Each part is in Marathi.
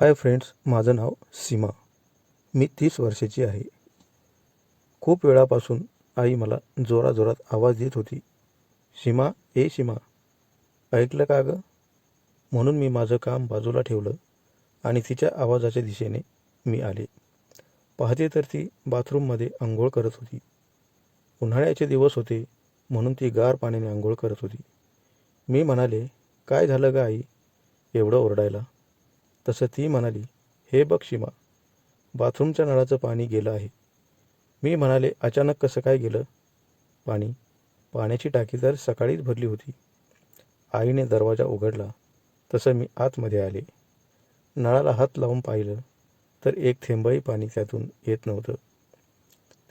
हाय फ्रेंड्स माझं नाव सीमा. मी तीस वर्षाची आहे. खूप वेळापासून आई मला जोराजोरात आवाज देत होती सीमा ए सीमा ऐकलं का गं? म्हणून मी माझं काम बाजूला ठेवलं आणि तिच्या आवाजाच्या दिशेने मी आले. पाहते तर ती बाथरूममध्ये आंघोळ करत होती. उन्हाळ्याचे दिवस होते म्हणून ती गार पाण्याने आंघोळ करत होती. मी म्हणाले काय झालं गं आई? एवढं ओरडायला. तसं ती म्हणाली हे बघ सीमा बाथरूमच्या नळाचं पाणी गेलं आहे. मी म्हणाले अचानक कसं काय गेलं? पाणी पाण्याची टाकी तर सकाळीच भरली होती. आईने दरवाजा उघडला तसं मी आतमध्ये आले. नळाला हात लावून पाहिलं तर एक थेंबही पाणी त्यातून येत नव्हतं.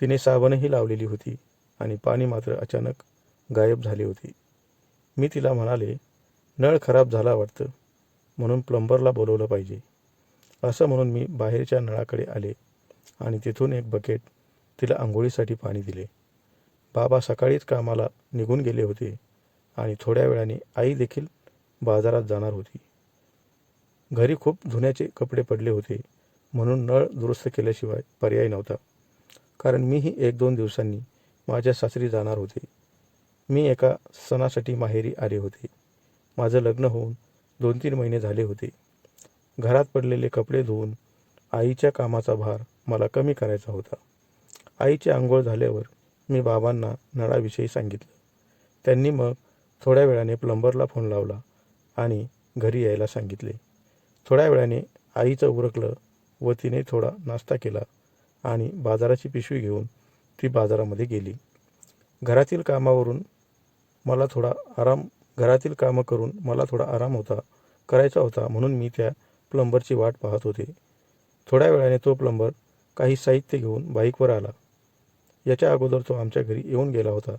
तिने साबणही लावलेली होती आणि पाणी मात्र अचानक गायब झाले होते. मी तिला म्हणाले नळ खराब झाला वाटतं. म्हणून प्लंबरला बोलवलं पाहिजे. असं म्हणून मी बाहेरच्या नळाकडे आले आणि तिथून एक बकेट तिला आंघोळीसाठी पाणी दिले. बाबा सकाळीच कामाला निघून गेले होते आणि थोड्या वेळाने आई देखील बाजारात जाणार होती. घरी खूप धुण्याचे कपडे पडले होते म्हणून नळ दुरुस्त केल्याशिवाय पर्याय नव्हता. कारण मीही एक दोन दिवसांनी माझ्या सासरी जाणार होते. मी एका सणासाठी माहेरी आले होते. माझं लग्न होऊन दोन तीन महिने झाले होते. घरात पडलेले कपडे धुवून आईच्या कामाचा भार मला कमी करायचा होता. आईची आंघोळ झाल्यावर मी बाबांना नळाविषयी सांगितलं. त्यांनी मग थोड्या वेळाने प्लंबरला फोन लावला आणि घरी यायला सांगितले. थोड्या वेळाने आईचं उरकलं व तिने थोडा नाश्ता केला आणि बाजाराची पिशवी घेऊन ती बाजारामध्ये गेली. घरातील कामावरून मला थोडा आराम घरातील कामं करून मला थोडा आराम होता करायचा होता म्हणून मी त्या प्लंबरची वाट पाहत होते. थोड्या वेळाने तो प्लंबर काही साहित्य घेऊन बाईकवर आला. याच्या अगोदर तो आमच्या घरी येऊन गेला होता.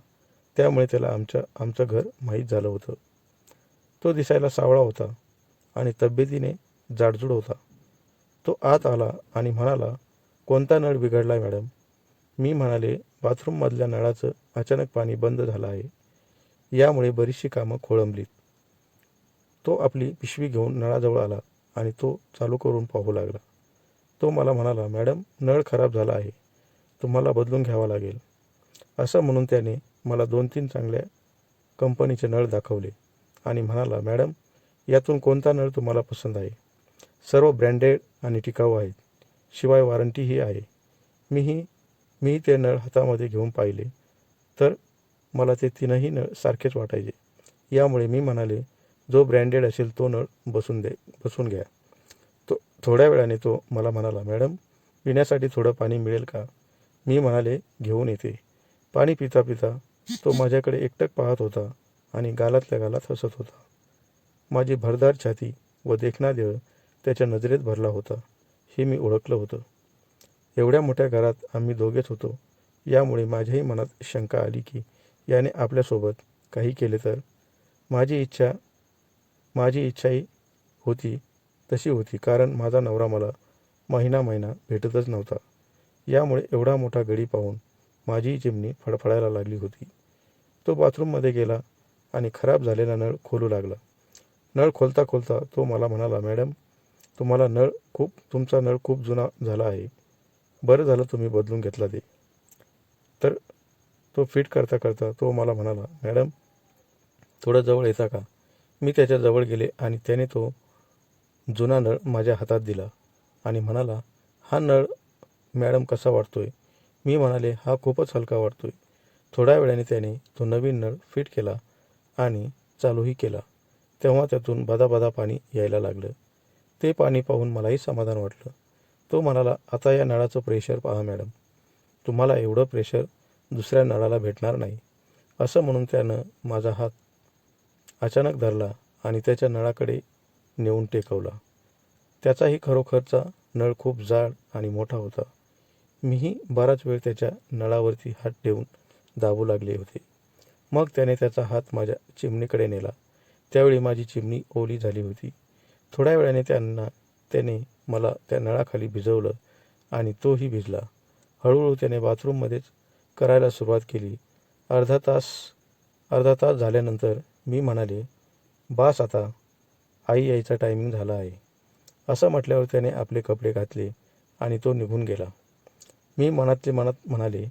त्यामुळे त्याला आमच्या आमचं घर माहीत झालं होतं. तो दिसायला सावळा होता आणि तब्येतीने जाडजूड होता. तो आत आला आणि म्हणाला कोणता नळ बिघडला मॅडम? मी म्हणाले बाथरूममधल्या नळाचं अचानक पाणी बंद झालं आहे. यामुळे बरीचशी कामं खोळंबलीत तो आपली पिशवी घेऊन नळाजवळ आला आणि तो चालू करून पाहू लागला. तो मला म्हणाला मॅडम नळ खराब झाला आहे. तुम्हाला बदलून घ्यावा लागेल. असं म्हणून त्याने मला दोन तीन चांगल्या कंपनीचे नळ दाखवले आणि म्हणाला मॅडम यातून कोणता नळ तुम्हाला पसंत आहे? सर्व ब्रँडेड आणि टिकाऊ आहेत. शिवाय वॉरंटीही आहे. मीही मी ते नळ हातामध्ये घेऊन पाहिले. तर मला ते तीनही नळ सारखेच वाटायचे. यामुळे मी म्हणाले जो ब्रँडेड असेल तो नळ बसून दे बसून घ्या. तो थोड्या वेळाने तो मला म्हणाला मॅडम पिण्यासाठी थोडं पाणी मिळेल का? मी म्हणाले घेऊन येते. पाणी पिता पिता तो माझ्याकडे एकटक पाहत होता आणि गालातल्या गालात हसत होता. माझी भरदार छाती व देखणादेह त्याच्या नजरेत भरला होता हे मी ओळखलं होतं. एवढ्या मोठ्या घरात आम्ही दोघेच होतो. यामुळे माझ्याही मनात शंका आली की याने आपल्यासोबत काही केले तर. माझी इच्छा माझी इच्छाही होती तशी होती कारण माझा नवरा मला महिना महिना भेटतच नव्हता. यामुळे एवढा मोठा गडी पाहून माझी चिमणी फडफडायला लागली होती. तो बाथरूममध्ये गेला आणि खराब झालेला नळ खोलू लागला. नळ खोलता खोलता तो मला म्हणाला मॅडम तुम्हाला नळ खूप तुमचा नळ खूप जुना झाला आहे. बरं झालं तुम्ही बदलून घेतला ते. तो फिट करता करता तो मला म्हणाला मॅडम थोडं जवळ येता का? मी त्याच्याजवळ गेले आणि त्याने तो जुना नळ माझ्या हातात दिला आणि म्हणाला हा नळ मॅडम कसा वाटतोय मी म्हणाले हा खूपच हलका वाटतोय थोड्या वेळाने त्याने तो नवीन नळ फिट केला आणि चालूही केला. तेव्हा त्यातून बदाबदा पाणी यायला लागलं. ते पाणी पाहून मलाही समाधान वाटलं. तो म्हणाला आता या नळाचं प्रेशर पहा मॅडम. तुम्हाला एवढं प्रेशर दुसऱ्या नळाला भेटणार नाही. असं म्हणून त्यानं माझा हात अचानक धरला आणि त्याच्या नळाकडे नेऊन टेकवला. त्याचाही खरोखरचा नळ खूप जाड आणि मोठा होता. मीही बराच वेळ त्याच्या नळावरती हात ठेवून दाबू लागले होते. मग त्याने त्याचा हात माझ्या चिमणीकडे नेला. त्यावेळी माझी चिमणी ओली झाली होती. थोड्या वेळाने त्यांना त्याने मला त्या नळाखाली भिजवलं आणि तोही भिजला. हळूहळू त्याने बाथरूममध्येच करायला सुरुवात केली. अर्धा तास अर्धा तास झाल्यानंतर मी म्हणाले बास आता आई यायचा टायमिंग झाला आहे. असं म्हटल्यावर त्याने आपले कपडे घातले आणि तो निघून गेला. मी मनातले मनात म्हणाले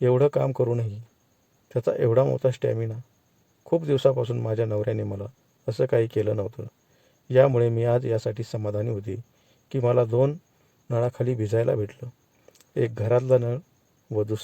एवढं काम करूनही त्याचा एवढा मोठा स्टॅमिना खूप दिवसापासून माझ्या नवऱ्याने मला असं काही केलं नव्हतं. यामुळे मी आज यासाठी समाधानी होते की मला दोन नळाखाली भिजायला भेटलं. एक घरातला नळ व दुसरा